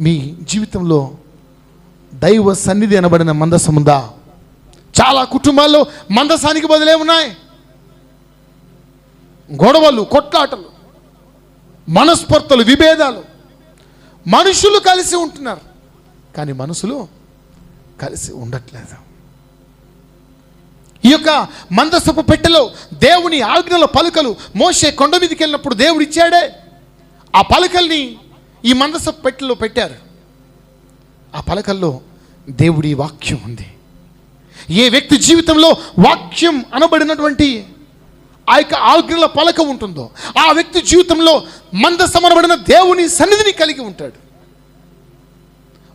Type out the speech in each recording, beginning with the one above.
మీ జీవితంలో దైవ సన్నిధి అనబడిన మందసం ఉందా? చాలా కుటుంబాల్లో మందసానికి బదులే ఉన్నాయి. గొడవలు కొట్లాటలు మనస్పర్తలు విభేదాలు మనుషులు కలిసి ఉంటున్నారు. కానీ మనసులు కలిసి ఉండట్లేదు. ఈ యొక్క మందసపు పెట్టెలో దేవుని ఆజ్ఞల పలుకలు మోసే కొండ మీదకి వెళ్ళినప్పుడు దేవుడు ఇచ్చాడే. ఆ పలకల్ని ఈ మందస పెట్టెలో పెట్టారు. ఆ పలకల్లో దేవుడి వాక్యం ఉంది. ఏ వ్యక్తి జీవితంలో వాక్యం అనబడినటువంటి ఆ యొక్క ఆజ్ఞల పలక ఉంటుందో ఆ వ్యక్తి జీవితంలో మందసమనబడిన దేవుని సన్నిధిని కలిగి ఉంటాడు.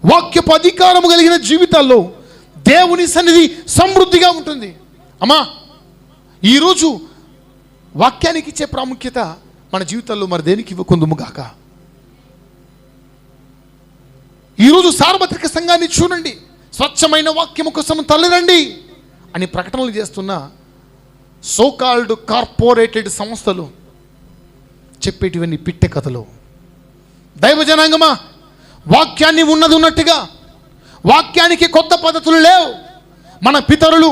వాక్యపు అధికారము కలిగిన జీవితాల్లో దేవుని సన్నిధి సమృద్ధిగా ఉంటుంది. అమ్మా ఈరోజు వాక్యానికి ఇచ్చే ప్రాముఖ్యత మన జీవితాల్లో మరి దేనికి ఇవ్వకుందుము కాక ఈరోజు సార్వత్రిక సంఘాన్ని చూడండి. స్వచ్ఛమైన వాక్యము కోసం తల్లిదండి అని ప్రకటనలు చేస్తున్న సోకాల్డ్ కార్పొరేటెడ్ సంస్థలు చెప్పేటివన్నీ పిట్టె కథలు. దైవ జనాంగమా వాక్యాన్ని ఉన్నది ఉన్నట్టుగా వాక్యానికి కొత్త పద్ధతులు లేవు. మన పితరులు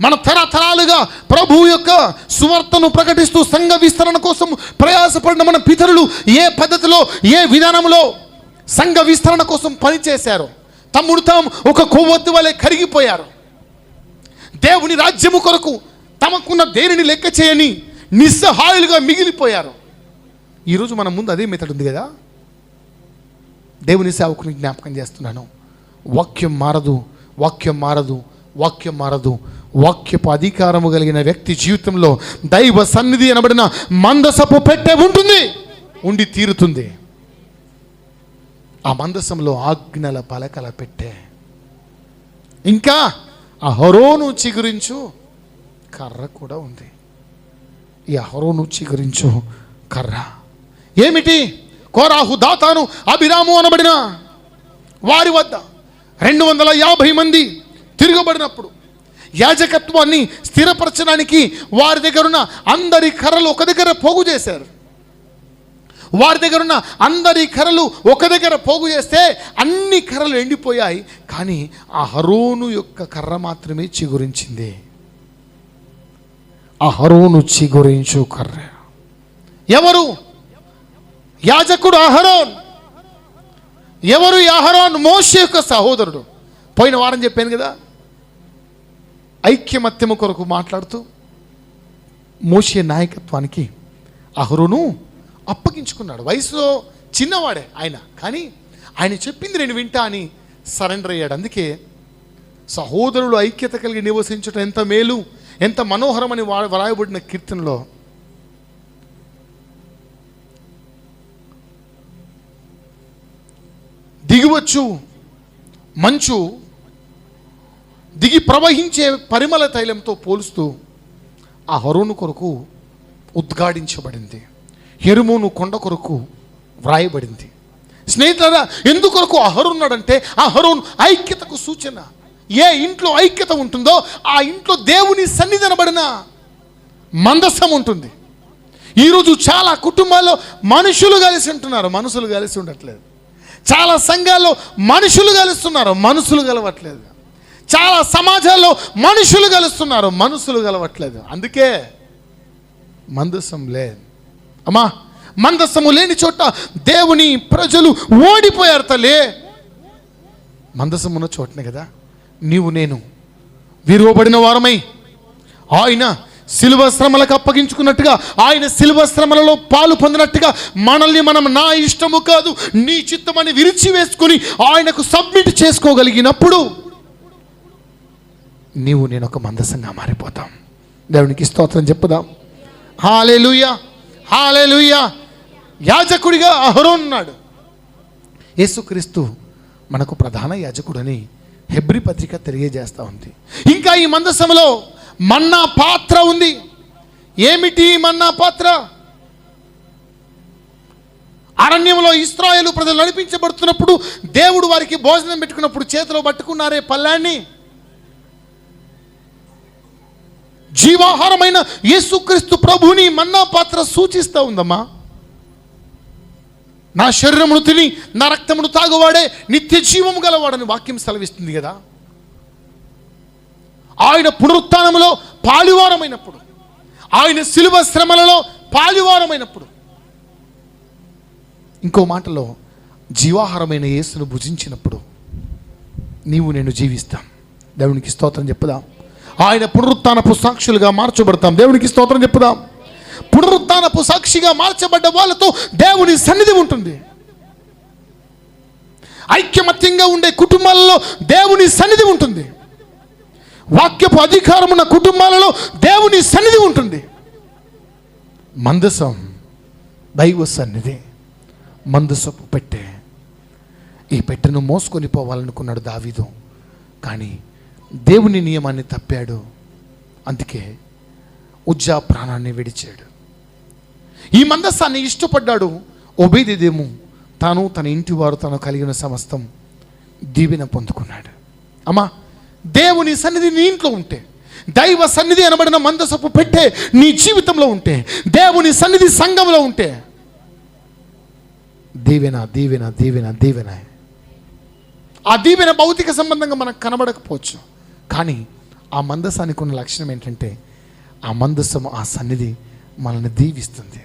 మన తరతరాలుగా ప్రభు యొక్క సువార్తను ప్రకటిస్తూ సంఘ విస్తరణ కోసం ప్రయాసపడిన మన పితరులు ఏ పద్ధతిలో ఏ విధానంలో సంఘ విస్తరణ కోసం పనిచేశారు. తమ్ముడు తాము ఒక కొవ్వొత్తి వలె కరిగిపోయారు. దేవుని రాజ్యము కొరకు తమకున్న దేనిని లెక్క చేయని నిస్సహాయులుగా మిగిలిపోయారు. ఈరోజు మన ముందు అదే మెథడ్ ఉంది కదా? దేవుని సేవకుని జ్ఞాపకం చేస్తున్నాను. వాక్యం మారదు వాక్యం మారదు వాక్యం మారదు. వాక్యపు అధికారము కలిగిన వ్యక్తి జీవితంలో దైవ సన్నిధి అనబడిన మందసపు పెట్టే ఉంటుంది ఉండి తీరుతుంది. ఆ మందసంలో ఆజ్ఞల పలకల పెట్టే. ఇంకా ఆ హరోను చిగురించు కర్ర కూడా ఉంది. ఈ అహరోను చిగురించు కర్ర. ఏమిటి? కోరాహు దాతాను అభిరాము అనబడిన వారి వద్ద రెండు వందల యాభై మంది తిరగబడినప్పుడు యాజకత్వాన్ని స్థిరపరచడానికి వారి దగ్గర ఉన్న అందరి కర్రలు ఒక దగ్గర పోగు చేశారు. వారి దగ్గర ఉన్న అందరి కర్రలు ఒక దగ్గర పోగు చేస్తే అన్ని కర్రలు ఎండిపోయాయి. కానీ ఆ హరోను యొక్క కర్ర మాత్రమే చిగురించింది. ఆ హరోను చిగురించు కర్ర. ఎవరు? యాజకుడు అహరోన్. ఎవరు ఈ అహరోన్? మోషే యొక్క సహోదరుడు. పోయిన వారం చెప్పాను కదా. ఐక్యమత్యము కొరకు మాట్లాడుతూ మోషే నాయకత్వానికి అహరును అప్పగించుకున్నాడు. వయసులో చిన్నవాడే ఆయన. కానీ ఆయన చెప్పింది నేను వింటా అని సరెండర్ అయ్యాడు. అందుకే సహోదరులు ఐక్యత కలిగి నివసించడం ఎంత మేలు ఎంత మనోహరమని వా- వ్రాయబడిన కీర్తనలో దిగివచ్చు మంచు దిగి ప్రవహించే పరిమళ తైలంతో పోలుస్తూ ఆ హరోను కొరకు ఉద్ఘాటించబడింది. ఎరుమును కొండ కొరకు వ్రాయబడింది. స్నేహితులారా ఎందుకొరకు అహరున్నాడంటే ఆ హరోన్ ఐక్యతకు సూచన. ఏ ఇంట్లో ఐక్యత ఉంటుందో ఆ ఇంట్లో దేవుని సన్నిధనబడిన మందస్సం ఉంటుంది. ఈరోజు చాలా కుటుంబాల్లో మనుషులు కలిసి ఉంటున్నారు మనుషులు కలిసి ఉండట్లేదు. చాలా సంఘాల్లో మనుషులు కలుస్తున్నారు మనుషులు కలవట్లేదు. చాలా సమాజాల్లో మనుషులు కలుస్తున్నారు మనుషులు కలవట్లేదు. అందుకే మందస్సం లేదు. అమ్మా మందస్సము లేని చోట దేవుని ప్రజలు ఓడిపోయారు తలే మందసం ఉన్న చోటనే కదా నీవు నేను విరువబడిన వారమై ఆయన శిలువ శ్రమలకు అప్పగించుకున్నట్టుగా ఆయన శిలువ శ్రమలలో పాలు పొందినట్టుగా మనల్ని మనం నా ఇష్టము కాదు నీ చిత్తమని విరిచి వేసుకొని ఆయనకు సబ్మిట్ చేసుకోగలిగినప్పుడు నీవు నేను ఒక మందసంగా మారిపోతాం. దేవునికి స్తోత్రం చెప్పుదాం. హాలేలుయా. హాలేలుయా. యాజకుడిగా అహరోన్ ఉన్నాడు. యేసుక్రీస్తు మనకు ప్రధాన యాజకుడని హెబ్రి పత్రిక తెలియజేస్తా ఉంది. ఇంకా ఈ మందసములో మన్నా పాత్ర ఉంది. ఏమిటి మన్నా పాత్ర? అరణ్యంలో ఇస్రాయేలు ప్రజలు నడిపించబడుతున్నప్పుడు దేవుడు వారికి భోజనం పెట్టుకున్నప్పుడు చేతిలో పట్టుకున్నారే పల్లాన్ని? జీవాహారమైన యేసుక్రీస్తు ప్రభుని మన్నా పాత్ర సూచిస్తూ ఉందమ్మా. నా శరీరమును తిని నా రక్తమును తాగువాడే నిత్య జీవము గలవాడని వాక్యం సెలవిస్తుంది కదా. ఆయన పునరుత్నములో పాలివారమైనప్పుడు ఆయన శిలువ శ్రమలలో పాలివారమైనప్పుడు ఇంకో మాటలో జీవాహారమైన యేసును భుజించినప్పుడు నీవు నేను జీవిస్తాం. దేవునికి స్తోత్రం చెప్పుదాం. ఆయన పునరుత్నపు సాక్షులుగా మార్చబడతాం. దేవునికి స్తోత్రం చెప్పుదాం. పునరుత్నపు సాక్షిగా మార్చబడ్డ వాళ్ళతో దేవుని సన్నిధి ఉంటుంది. ఐక్యమత్యంగా ఉండే కుటుంబాలలో దేవుని సన్నిధి ఉంటుంది. వాక్యపు అధికారం ఉన్న కుటుంబాలలో దేవుని సన్నిధి ఉంటుంది. మందసం దైవ సన్నిధి మందసపు పెట్టే. ఈ పెట్టెను మోసుకొని పోవాలనుకున్నాడు దావీదు. కానీ దేవుని నియమాన్ని తప్పాడు. అందుకే ఉజ్జా ప్రాణాన్ని విడిచాడు. ఈ మందస్సాన్ని ఇష్టపడ్డాడు ఒబేదిదేము తాను తన ఇంటి వారు తను కలిగిన సమస్తం దీవెన పొందుకున్నాడు. అమ్మా దేవుని సన్నిధి నీ ఇంట్లో ఉంటే దైవ సన్నిధి అనబడిన మందసపు పెట్టే నీ జీవితంలో ఉంటే దేవుని సన్నిధి సంఘంలో ఉంటే దీవెన దీవెన దీవెన దీవెన. ఆ దీవెన భౌతిక సంబంధంగా మనకు కనబడకపోవచ్చు. కానీ ఆ మందసానికి ఉన్న లక్షణం ఏంటంటే ఆ మందస్సము ఆ సన్నిధి మనల్ని దీవిస్తుంది.